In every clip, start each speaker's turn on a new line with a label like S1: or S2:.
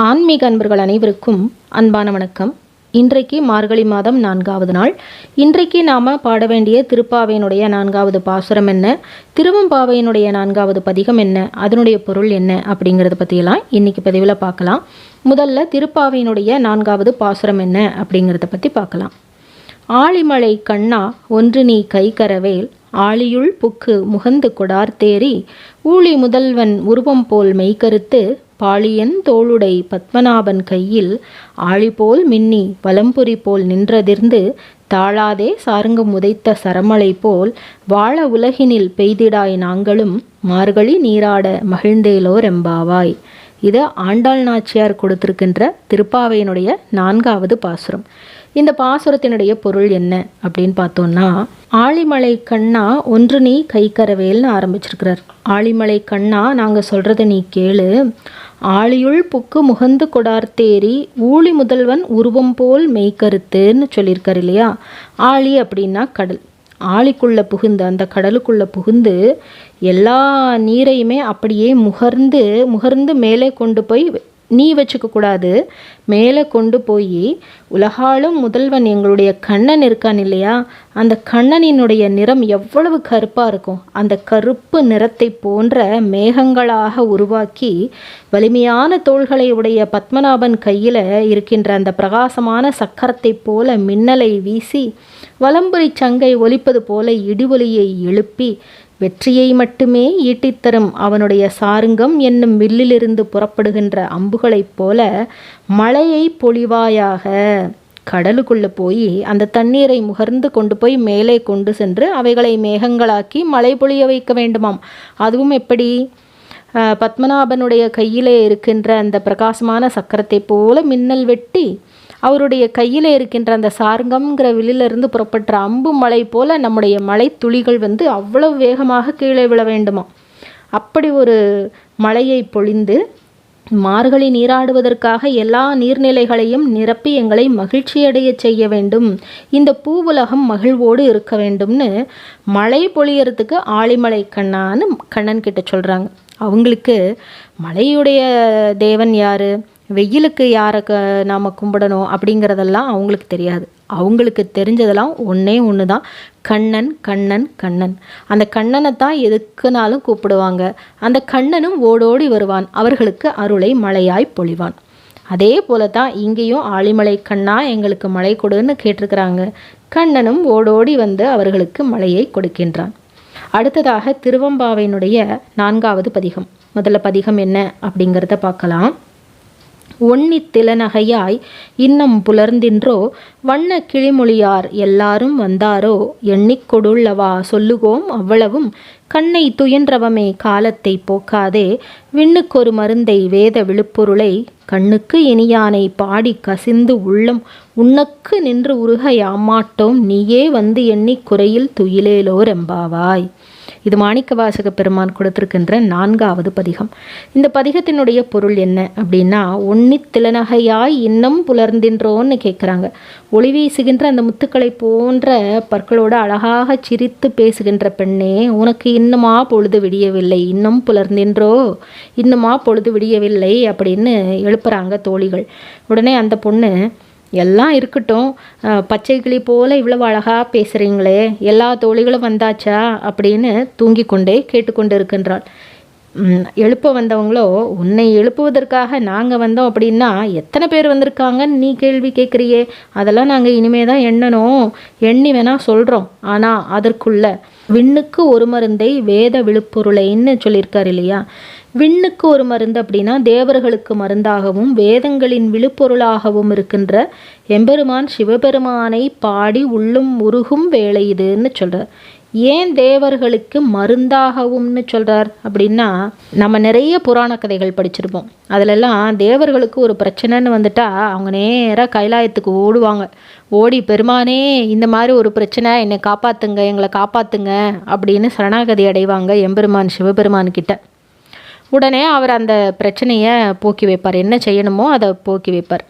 S1: ஆன்மீக அன்பர்கள் அனைவருக்கும் அன்பான வணக்கம். இன்றைக்கு மார்கழி மாதம் நான்காவது நாள். இன்றைக்கு நாம் பாட வேண்டிய திருப்பாவையினுடைய நான்காவது பாசுரம் என்ன? திருவம்பாவையினுடைய நான்காவது பதிகம் என்ன? அதனுடைய பொருள் என்ன? அப்படிங்கிறத பற்றியெல்லாம் இன்னைக்கு பதிவில் பார்க்கலாம். முதல்ல திருப்பாவையினுடைய நான்காவது பாசுரம் என்ன? அப்படிங்கிறத பற்றி பார்க்கலாம். ஆழிமலை கண்ணா ஒன்று நீ கைகரவேல் ஆழியுள் புக்கு முகந்து கொடார் தேறி ஊழி முதல்வன் உருவம் போல் மெய்கருத்து பாளியன் தோளுடை பத்மநாபன் கையில் ஆழிபோல் மின்னி வலம்புரி போல் நின்றதிர்ந்து தாழாதே சாருங்க உதைத்த சரமலை போல் வாழ உலகினில் பெய்திடாய் நாங்களும் மார்கழி நீராட மகிழ்ந்தேலோ ரெம்பாவாய் இது ஆண்டாள் நாச்சியார் கொடுத்திருக்கின்ற திருப்பாவையினுடைய நான்காவது பாசுரம். இந்த பாசுரத்தினுடைய பொருள் என்ன அப்படின்னு பார்த்தோம்னா ஆழிமலை கண்ணா ஒன்று நீ கைக்கரவேல்னு ஆரம்பிச்சிருக்கிறார். ஆழிமலை கண்ணா நாங்கள் சொல்கிறத நீ கேளு. ஆழியுள் புக்கு முகந்து கொடார் தேரி ஊழி முதல்வன் உருவம் போல் மெய்கருத்துன்னு சொல்லியிருக்காரு இல்லையா? ஆழி அப்படின்னா கடல். ஆழிக்குள்ளே புகுந்து அந்த கடலுக்குள்ளே புகுந்து எல்லா நீரையுமே அப்படியே முகர்ந்து முகர்ந்து மேலே கொண்டு போய் நீ வச்சுக்கக்கூடாது. மேலே கொண்டு போய் உலகாலும் முதல்வன் எங்களுடைய கண்ணன் இருக்கான் இல்லையா? அந்த கண்ணனினுடைய நிறம் எவ்வளவு கருப்பாக இருக்கும். அந்த கருப்பு நிறத்தை போன்ற மேகங்களாக உருவாக்கி வலிமையான தோள்களை உடைய பத்மநாபன் கையில் இருக்கின்ற அந்த பிரகாசமான சக்கரத்தை போல மின்னலை வீசி வலம்புரி சங்கை ஒலிப்பது போல இடிவொலியை எழுப்பி வெற்றியை மட்டுமே ஈட்டித்தரும் அவனுடைய சாருங்கம் என்னும் வில்லிலிருந்து புறப்படுகின்ற அம்புகளைப் போல மழையை பொழிவாயாக கடலுக்குள்ளே போய் அந்த தண்ணீரை முகர்ந்து கொண்டு போய் மேலே கொண்டு சென்று அவைகளை மேகங்களாக்கி மழை பொழிய வைக்க வேண்டுமாம். அதுவும் எப்படி? பத்மநாபனுடைய கையிலே இருக்கின்ற அந்த பிரகாசமான சக்கரத்தை போல மின்னல் வெட்டி அவருடைய கையில் இருக்கின்ற அந்த சார்ங்கம்ங்கிற வில்லிலிருந்து புறப்பட்ட அம்பு மலை போல நம்முடைய மலை துளிகள் வந்து அவ்வளவு வேகமாக கீழே விழ வேண்டுமா அப்படி ஒரு மழையை பொழிந்து மார்கழி நீராடுவதற்காக எல்லா நீர்நிலைகளையும் நிரப்பி எங்களை மகிழ்ச்சியடைய செய்ய வேண்டும். இந்த பூ உலகம் மகிழ்வோடு இருக்க வேண்டும்னு மழை பொழியறதுக்கு ஆழிமலை கண்ணான்னு கண்ணன் கிட்ட சொல்கிறாங்க அவங்களுக்கு மலையுடைய தேவன் யார்? வெயிலுக்கு யாரை க நாம் கும்பிடணும் அப்படிங்கிறதெல்லாம் அவங்களுக்கு தெரியாது. அவங்களுக்கு தெரிஞ்சதெல்லாம் ஒன்றே ஒன்று தான் கண்ணன் கண்ணன் கண்ணன். அந்த கண்ணனை தான் எதுக்குனாலும் கூப்பிடுவாங்க. அந்த கண்ணனும் ஓடோடி வருவான். அவர்களுக்கு அருளை மழையாய் பொழிவான். அதே போல தான் இங்கேயும் ஆழிமலை கண்ணா எங்களுக்கு மழை கொடுன்னு கேட்டிருக்கிறாங்க. கண்ணனும் ஓடோடி வந்து அவர்களுக்கு மழையை கொடுக்கின்றான். அடுத்ததாக திருவம்பாவையினுடைய நான்காவது பதிகம். முதல்ல பதிகம் என்ன அப்படிங்கிறத பார்க்கலாம். ஒன்னி திலநகையாய் இன்னம் புலர்ந்தின்றோ? வண்ண கிளிமொழியார் எல்லாரும் வந்தாரோ? எண்ணிக்கொடுள்ளவா சொல்லுகோம் அவ்வளவும். கண்ணை துயன்றவமே காலத்தை போக்காதே. விண்ணுக்கொரு மருந்தை வேத விழுப்பொருளை கண்ணுக்கு இனியானை பாடி கசிந்து உள்ளம். உன்னக்கு நின்று உருக யாமாட்டோம் நீயே வந்து எண்ணி குறையில் துயிலேலோ ரெம்பாவாய் இது மாணிக்க வாசக பெருமான் கொடுத்திருக்கின்ற நான்காவது பதிகம். இந்த பதிகத்தினுடைய பொருள் என்ன அப்படின்னா ஒன்னி திலநகையாய் இன்னும் புலர்ந்தின்றோன்னு கேட்குறாங்க ஒளி வீசுகின்ற அந்த முத்துக்களை போன்ற பற்களோடு அழகாக சிரித்து பேசுகின்ற பெண்ணே உனக்கு இன்னுமா பொழுது விடியவில்லை? இன்னும் புலர்ந்தின்றோ? இன்னுமா பொழுது விடியவில்லை? அப்படின்னு எழுப்புறாங்க தோழிகள். உடனே அந்த பொண்ணு எல்லாம் இருக்கட்டும். பச்சை கிளி போல் இவ்வளவு அழகாக பேசுகிறீங்களே எல்லா தோழிகளும் வந்தாச்சா அப்படின்னு தூங்கி கொண்டே கேட்டுக்கொண்டு இருக்கின்றாள் எழுப்ப வந்தவங்களோ உன்னை எழுப்புவதற்காக நாங்கள் வந்தோம் அப்படின்னா எத்தனை பேர் வந்திருக்காங்கன்னு நீ கேள்வி கேட்குறியே? அதெல்லாம் நாங்கள் இனிமே தான் எண்ணணும். எண்ணி வேணால் சொல்கிறோம் ஆனால் அதற்குள்ள விண்ணுக்கு ஒரு மருந்தை வேத விழுப்பொருளைன்னு சொல்லியிருக்கார் இல்லையா? விண்ணுக்கு ஒரு மருந்து அப்படின்னா தேவர்களுக்கு மருந்தாகவும் வேதங்களின் விழுப்பொருளாகவும் இருக்கின்ற எம்பெருமான் சிவபெருமானை பாடி உள்ளும் உருகும் வேலை இதுன்னு சொல்கிறார் ஏன் தேவர்களுக்கு மருந்தாகவும்னு சொல்கிறார் அப்படின்னா நம்ம நிறைய புராண கதைகள் படிச்சிருப்போம். அதிலெல்லாம் தேவர்களுக்கு ஒரு பிரச்சனைன்னு வந்துட்டா அவங்க நேராக கைலாயத்துக்கு ஓடுவாங்க. ஓடி பெருமானே இந்த மாதிரி ஒரு பிரச்சனை என்னை காப்பாற்றுங்க எங்களை காப்பாற்றுங்க அப்படின்னு சரணாகதி அடைவாங்க எம்பெருமான் சிவபெருமான் கிட்ட. உடனே அவர் அந்த பிரச்சனையை போக்கி வைப்பார். என்ன செய்யணுமோ அதை போக்கி வைப்பார்.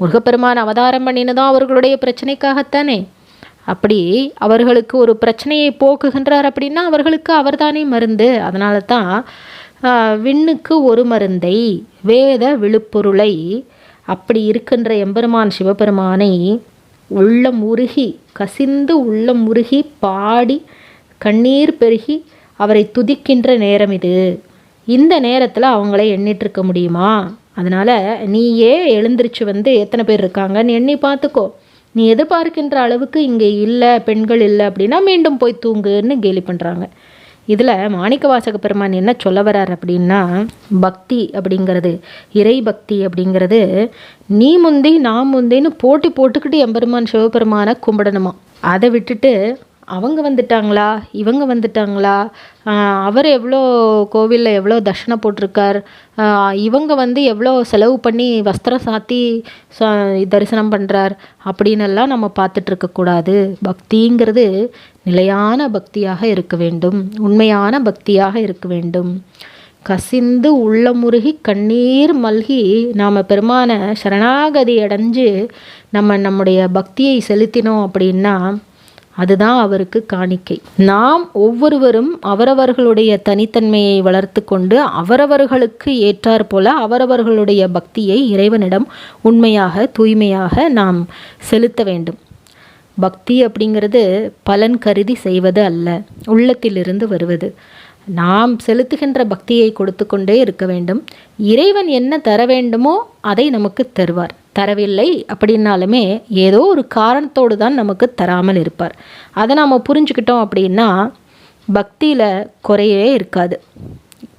S1: முருகப்பெருமான் அவதாரம் பண்ணினதும் அவர்களுடைய பிரச்சனைக்காகத்தானே. அப்படி அவர்களுக்கு ஒரு பிரச்சனையை போக்குகின்றார் அப்படின்னா அவர்களுக்கு அவர்தானே மருந்து. அதனால தான் விண்ணுக்கு ஒரு மருந்தை வேத விழுப்பொருளை அப்படி இருக்கின்ற எம்பெருமான் சிவபெருமானை உள்ளம் உருகி கசிந்து உள்ளம் உருகி பாடி கண்ணீர் பெருகி அவரை துதிக்கின்ற நேரம் இது. இந்த நேரத்தில் அவங்கள எண்ணிட்டுருக்க முடியுமா? அதனால் நீயே எழுந்திருச்சு வந்து எத்தனை பேர் இருக்காங்கன்னு எண்ணி பார்த்துக்கோ. நீ எதிர்பார்க்கின்ற அளவுக்கு இங்கே இல்லை பெண்கள் இல்லை அப்படின்னா மீண்டும் போய் தூங்குன்னு கேலி பண்ணுறாங்க இதில் மாணிக்க வாசக பெருமான் என்ன சொல்ல வர்றார் அப்படின்னா பக்தி அப்படிங்கிறது இறை பக்தி அப்படிங்கிறது நீ முந்தி நான் முந்தின்னு போட்டி போட்டுக்கிட்டு எம்பெருமான் சிவபெருமானை கும்பிடணுமா? அதை விட்டுட்டு அவங்க வந்துட்டாங்களா? இவங்க வந்துட்டாங்களா? அவர் எவ்வளோ கோவிலில் எவ்வளோ தட்சணை போட்டிருக்கார்? இவங்க வந்து எவ்வளோ செலவு பண்ணி வஸ்திரம் சாத்தி தரிசனம் பண்ணுறார் அப்படின்னெல்லாம் நம்ம பார்த்துட்ருக்கக்கூடாது பக்திங்கிறது நிலையான பக்தியாக இருக்க வேண்டும். உண்மையான பக்தியாக இருக்க வேண்டும். கசிந்து உள்ளமுருகி கண்ணீர் மல்கி நாம் பெருமான சரணாகதி அடைஞ்சு நம்ம நம்முடைய பக்தியை செலுத்தினோம் அப்படின்னா அதுதான் அவருக்கு காணிக்கை. நாம் ஒவ்வொருவரும் அவரவர்களுடைய தனித்தன்மையை வளர்த்து கொண்டு அவரவர்களுக்கு ஏற்றார் போல அவரவர்களுடைய பக்தியை இறைவனிடம் உண்மையாக தூய்மையாக நாம் செலுத்த வேண்டும். பக்தி அப்படிங்கிறது பலன் கருதி செய்வது அல்ல உள்ளத்திலிருந்து வருவது. நாம் செலுத்துகின்ற பக்தியை கொடுத்து கொண்டே இருக்க வேண்டும். இறைவன் என்ன தர வேண்டுமோ அதை நமக்கு தருவார். தரவில்லை அப்படின்னாலுமே ஏதோ ஒரு காரணத்தோடு தான் நமக்கு தராமல் இருப்பார். அதை நாம் புரிஞ்சுக்கிட்டோம் அப்படின்னா பக்தியில் குறையவே இருக்காது.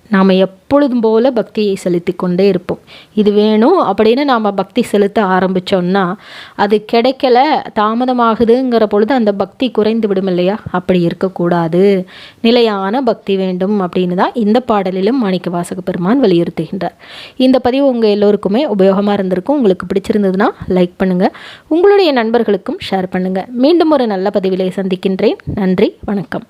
S1: நாம் எப்பொழுதும் போல பக்தியை செலுத்தி கொண்டே இருப்போம். இது வேணும் அப்படின்னு நாம் பக்தி செலுத்த ஆரம்பித்தோம்னா அது கிடைக்கல தாமதமாகுதுங்கிற பொழுது அந்த பக்தி குறைந்து விடும் இல்லையா? அப்படி இருக்கக்கூடாது. நிலையான பக்தி வேண்டும் அப்படின்னு தான் இந்த பாடலிலும் மாணிக்க வாசக பெருமான் வலியுறுத்துகின்றார். இந்த பதிவு உங்கள் எல்லோருக்குமே உபயோகமாக இருந்திருக்கும். உங்களுக்கு பிடிச்சிருந்ததுன்னா லைக் பண்ணுங்கள் உங்களுடைய நண்பர்களுக்கும் ஷேர் பண்ணுங்கள் மீண்டும் ஒரு நல்ல பதிவிலே சந்திக்கின்றேன். நன்றி வணக்கம்.